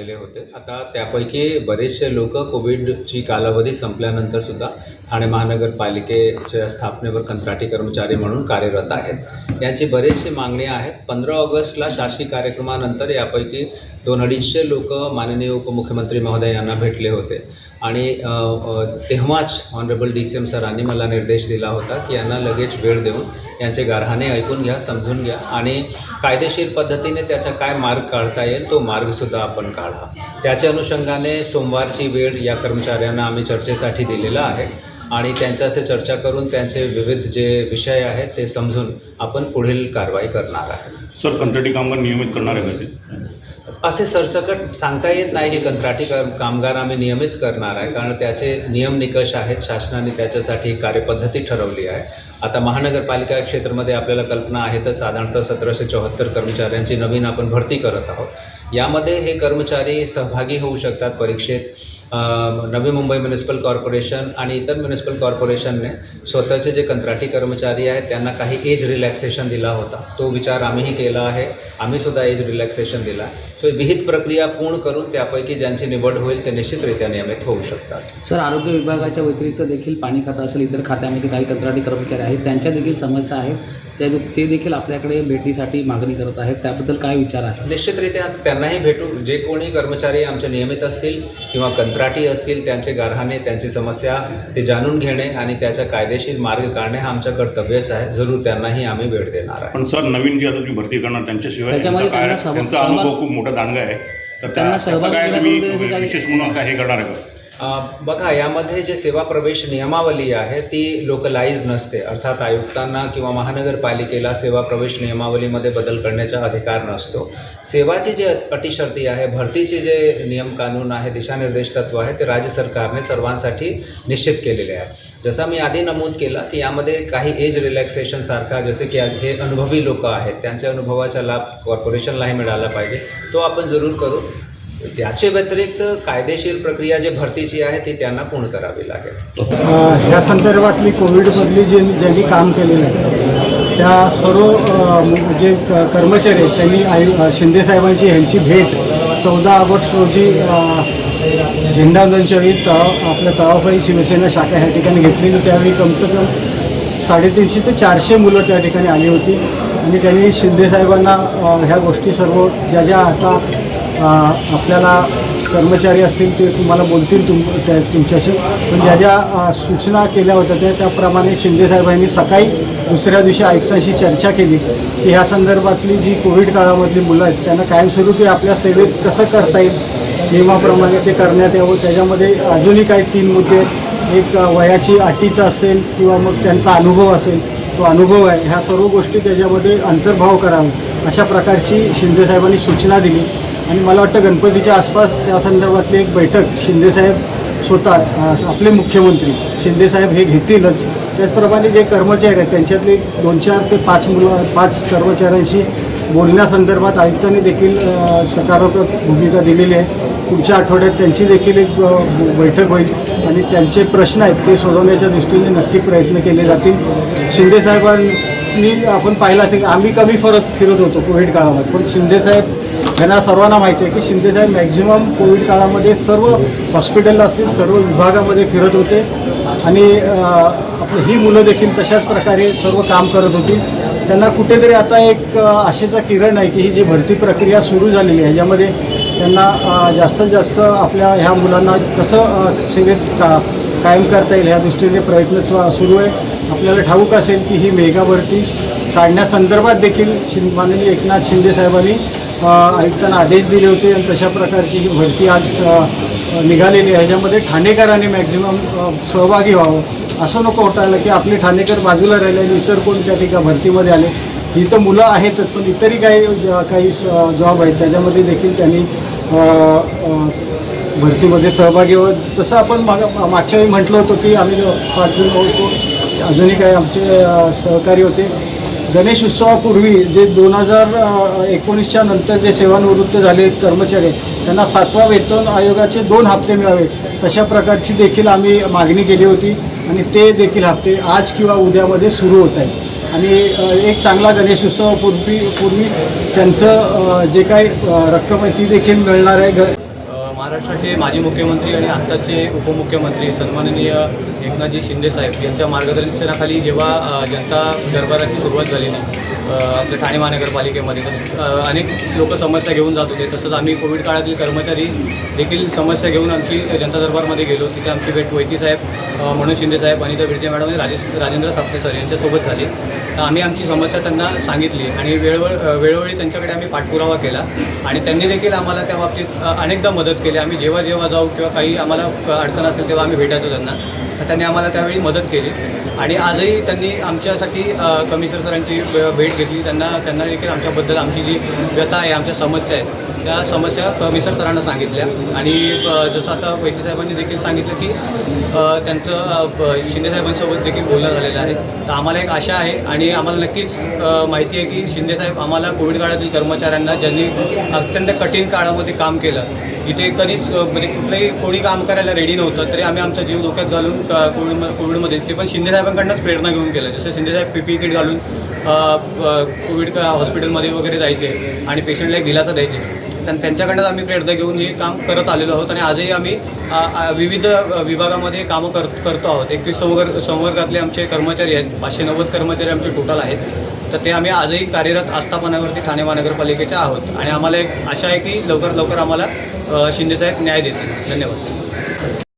आलेले होते. आता त्यापैकी बरेचसे लोक कोविडची कालावधी संपल्यानंतर सुद्धा ठाणे महानगरपालिकेच्या स्थापनेवर कंत्राटी कर्मचारी म्हणून कार्यरत आहेत. यांची बरेचशी मागणी आहेत. पंधरा ऑगस्टला शासकीय कार्यक्रमानंतर यापैकी दोन अडीचशे लोक माननीय उपमुख्यमंत्री महोदय यांना भेटले होते. आणि तेव्हाच ऑनरेबल डी सी एम सरांनी मला निर्देश दिला होता की यांना लगेच वेळ देऊन यांचे गारहाणे ऐकून घ्या समजून घ्या आणि कायदेशीर पद्धतीने त्याचा काय मार्ग काढता येईल तो मार्गसुद्धा आपण काढा. त्याच्या अनुषंगाने सोमवारची वेळ या कर्मचाऱ्यांना आम्ही चर्चेसाठी दिलेला आहे आणि त्यांच्याशी चर्चा करून त्यांचे विविध जे विषय आहेत ते समजून आपण पुढील कारवाई करणार आहे सर कंत्राटी कामगार नियमित करणार आहे का असे सरसकट सांगता येत नाही की कंत्राटी कामगार आम्ही नियमित करणार आहे. कारण त्याचे नियम निकष आहेत. शासनाने त्याच्यासाठी कार्यपद्धती ठरवली आहे. आता महानगरपालिका क्षेत्रामध्ये आपल्याला कल्पना आहे तर साधारणतः सतराशे चौहत्तर कर्मचाऱ्यांची नवीन आपण भरती करत आहोत. यामध्ये हे कर्मचारी सहभागी होऊ शकतात. परीक्षेत नवी मुंबई म्युनिसिपल कॉर्पोरेशन आणि इतर म्युनिसिपल कॉर्पोरेशनने स्वतःचे जे कंत्राटी कर्मचारी आहेत त्यांना काही एज रिलॅक्सेशन दिला होता. तो विचार आम्हीही केला आहे. आम्हीसुद्धा एज रिलॅक्सेशन दिला. सो विहित प्रक्रिया पूर्ण करून त्यापैकी ज्यांची निवड होईल ते निश्चितरित्या नियमित होऊ शकतात. सर आरोग्य विभागाच्या व्यतिरिक्त देखील पाणी खातं असेल इतर खात्यामध्ये काही कंत्राटी कर्मचारी आहेत त्यांच्या देखील समस्या आहेत. त्या ते देखील आपल्याकडे भेटीसाठी मागणी करत आहेत. त्याबद्दल काय विचार आहे? निश्चितरित्या त्यांनाही भेटू. जे कोणी कर्मचारी आमचे नियमित असतील किंवा कंत्राटी असतील त्यांचे गारहाणे त्यांची समस्या ते जाणून घेणे आणि त्याचा कायदेशीर मार्ग काढणे हा आमचं कर्तव्यच आहे. जरूर त्यांनाही आम्ही वेळ देणार आहे. पण सर नवीन जी आता तुम्ही भरती करणार त्यांच्याशिवाय त्याच्यामध्ये त्यांचा सहभाग- अनुभव खूप मोठा दांडगा आहे. तर त्या- त्यांना त्याचा सहभागी काय तुम्ही विशेष म्हणून काय हे करणार आहे का? बघा यामध्ये जे सेवा प्रवेश नियमावली आहे ती लोकलाइज नसते. अर्थात आयुक्तांना किंवा महानगरपालिकेला सेवा प्रवेश नियमावलीमध्ये बदल करण्याचा अधिकार नसतो. सेवाची जी अटीशर्ती आहे भरतीचे जे नियम कानून आहे दिशानिर्देश तत्व आहे ते राज्य सरकारने सर्वांसाठी निश्चित केलेले आहे. जसा मी आधी नमूद केला की यामध्ये काही एज रिलॅक्सेशन सारखा जसे की हे अनुभवी लोक आहेत त्यांच्या अनुभवाचा लाभ कॉर्पोरेशनलाही मिळाला पाहिजे. तो आपण जरूर करू. त्याचे व्यतिरिक्त कायदेशीर प्रक्रिया जे भरतीची आहे ती त्यांना पूर्ण करावी लागेल. ह्या संदर्भातली कोविडमधली जे ज्यांनी काम केलेलं आहे त्या सर्व जे कर्मचारी आहेत त्यांनी आयु शिंदेसाहेबांची ह्यांची भेट चौदा ऑगस्ट रोजी अ, झेंडावंदनच्या वेळी तळाव आपल्या तळावपाई शिवसेना शाखा ह्या ठिकाणी घेतलेली. त्यावेळी कमसे कम साडेतीनशे ते चारशे मुलं त्या ठिकाणी आली होती. आणि त्यांनी शिंदेसाहेबांना ह्या गोष्टी सर्व ज्या ज्या आता आपल्याला कर्मचारी असतील ते तुम्हाला बोलतील तुम त्या तुमच्याशी. पण ज्या ज्या सूचना केल्या होत्या त्या त्याप्रमाणे शिंदेसाहेबांनी सकाळी दुसऱ्या दिवशी आयुक्तांशी चर्चा केली. की ह्या संदर्भातली जी कोविड काळामधली मुलं आहेत त्यांना कायमस्वरूपी आपल्या सेवेत कसं करता येईल? नियमाप्रमाणे ते करण्यात यावं. त्याच्यामध्ये अजूनही काही तीन मुद्दे आहेत. एक वयाची अटीचं असेल किंवा मग त्यांचा अनुभव असेल तो अनुभव आहे. ह्या सर्व गोष्टी त्याच्यामध्ये अंतर्भाव करावा अशा प्रकारची शिंदेसाहेबांनी सूचना दिली. आणि मला वाटतं गणपतीच्या आसपास त्या संदर्भातली एक बैठक शिंदेसाहेब स्वतः आपले मुख्यमंत्री शिंदेसाहेब हे घेतीलच. त्याचप्रमाणे जे कर्मचारी आहेत त्यांच्यातले दोन चार ते पाच मुलं पाच कर्मचाऱ्यांशी बोलण्यासंदर्भात आयुक्तांनी देखील सकारात्मक भूमिका दिलेली आहे. पुढच्या आठवड्यात त्यांची देखील एक बैठक होईल आणि त्यांचे प्रश्न आहेत ते सोडवण्याच्या दृष्टीने नक्की प्रयत्न केले जातील. मी आपण पाहिलं असेल की आम्ही कमी फरक फिरत होतो कोविड काळामध्ये. पण शिंदेसाहेब यांना सर्वांना माहिती आहे की शिंदेसाहेब मॅक्झिमम कोविड काळामध्ये सर्व हॉस्पिटल असतील सर्व विभागामध्ये फिरत होते. आणि ही मुलं देखील तशाच प्रकारे सर्व काम करत होती. त्यांना कुठेतरी आता एक आशेचा किरण आहे की ही जी भरती प्रक्रिया सुरू झालेली आहे यामध्ये त्यांना जास्तीत जास्त आपल्या ह्या मुलांना कसं सेवेत का कायम करता येईल ह्या दृष्टीने प्रयत्न सु- सुरू आहे. आपल्याला ठाऊक असेल की ही मेगा भरती काढण्यासंदर्भात देखील शिं माननीय एकनाथ शिंदे साहेबांनी आयुक्तांना आदेश दिले होते आणि तशा प्रकारची ही भरती आज निघालेली आहे. ह्याच्यामध्ये ठाणेकरांनी मॅक्झिमम सहभागी व्हावं असं नको होता की आपले ठाणेकर बाजूला राहिले आणि इतर कोण त्या ठिकाणी भरतीमध्ये आले. ही तर मुलं आहेतच पण इतरही काही ज- काही जॉब आहेत. त्याच्यामध्ये देखील त्यांनी भरतीमध्ये सहभागी व्हावं जसं आपण माग मागच्या वेळी म्हटलं होतं की आम्ही पाच जण होतो अजूनही काही आमचे सहकारी होते. गणेश उत्सवापूर्वी जे दोन हजार एकोणीसच्या नंतर जे सेवानिवृत्त झाले कर्मचारी त्यांना सातवा वेतन आयोगाचे दोन हप्ते मिळावे. तशा प्रकारची देखील आम्ही मागणी केली होती आणि ते देखील हप्ते आज किंवा उद्यामध्ये सुरू होत आहेत. आणि एक चांगला गणेश उत्सवापूर्वी पूर्वी त्यांचं जे काही रक्कम आहे ती देखील मिळणार आहे. ग महाराष्ट्राचे माजी मुख्यमंत्री आणि आत्ताचे उपमुख्यमंत्री सन्माननीय एकनाथजी शिंदेसाहेब यांच्या मार्गदर्शनाखाली जेव्हा जनता दरबाराची सुरुवात झालेली अ, आपल्या ठाणे महानगरपालिकेमध्ये तसं अनेक लोक समस्या घेऊन जात होते. तसंच आम्ही कोविड काळातील कर्मचारी देखील समस्या घेऊन आमची जनता दरबारमध्ये गेलो. तिथे आमची भेट वैती साहेब अ, मनोज शिंदे साहेब अनिता बिडजे मॅडम आणि राजेश राजेंद्र सापटे सर यांच्यासोबत झाली. आम्ही आमची समस्या त्यांना सांगितली आणि वेळोवेळ वेळोवेळी त्यांच्याकडे आम्ही पाठपुरावा केला आणि त्यांनी देखील आम्हाला त्या बाबतीत अनेकदा मदत केली. आम्ही जेव्हा जेव्हा जाऊ किंवा काही आम्हाला अडचण असेल तेव्हा आम्ही भेटायचो त्यांना. तर त्यांनी आम्हाला त्यावेळी मदत केली. आणि आजही त्यांनी आमच्यासाठी कमिशनर सरांची भेट घेतली. त्यांना त्यांना देखील आमच्याबद्दल आमची जी व्यथा आहे आमच्या समस्या आहेत त्या समस्या कमिशनर सरांना सांगितल्या. आणि जसं आता वैद्य साहेबांनी देखील सांगितलं की त्यांचं शिंदेसाहेबांसोबत देखील बोलणं झालेलं आहे. तर आम्हाला एक आशा आहे आणि आम्हाला नक्कीच माहिती आहे की शिंदेसाहेब आम्हाला कोविड काळातील कर्मचाऱ्यांना ज्यांनी अत्यंत कठीण काळामध्ये काम केलं इथे कधीच म्हणजे कुठलंही कोणी काम करायला रेडी नव्हतं तरी आम्ही आमचा जीव धोक्यात घालून कोविड कोविडमध्ये? ते पण शिंदे साहेबांकडनंच प्रेरणा घेऊन केलं. जसं शिंदे साहेब पी पी किट घालून कोविड हॉस्पिटलमध्ये वगैरे जायचे आणि पेशंटला एक दिलासा द्यायचे. त्यां त्यांच्याकडनंच आम्ही प्रेरणा घेऊन हे काम करत आलेलो आहोत आणि आजही आम्ही विविध विभागामध्ये कामं कर करतो आहोत. एकवीस संवर्ग संवर्गातले आमचे कर्मचारी आहेत. पाचशे नव्वद कर्मचारी आमचे टोटल आहेत. तर ते आम्ही आजही कार्यरत आस्थापनावरती ठाणे महानगरपालिकेच्या आहोत. आणि आम्हाला एक आशा आहे की लवकर लवकर आम्हाला शिंदेसाहेब न्याय देतील. धन्यवाद.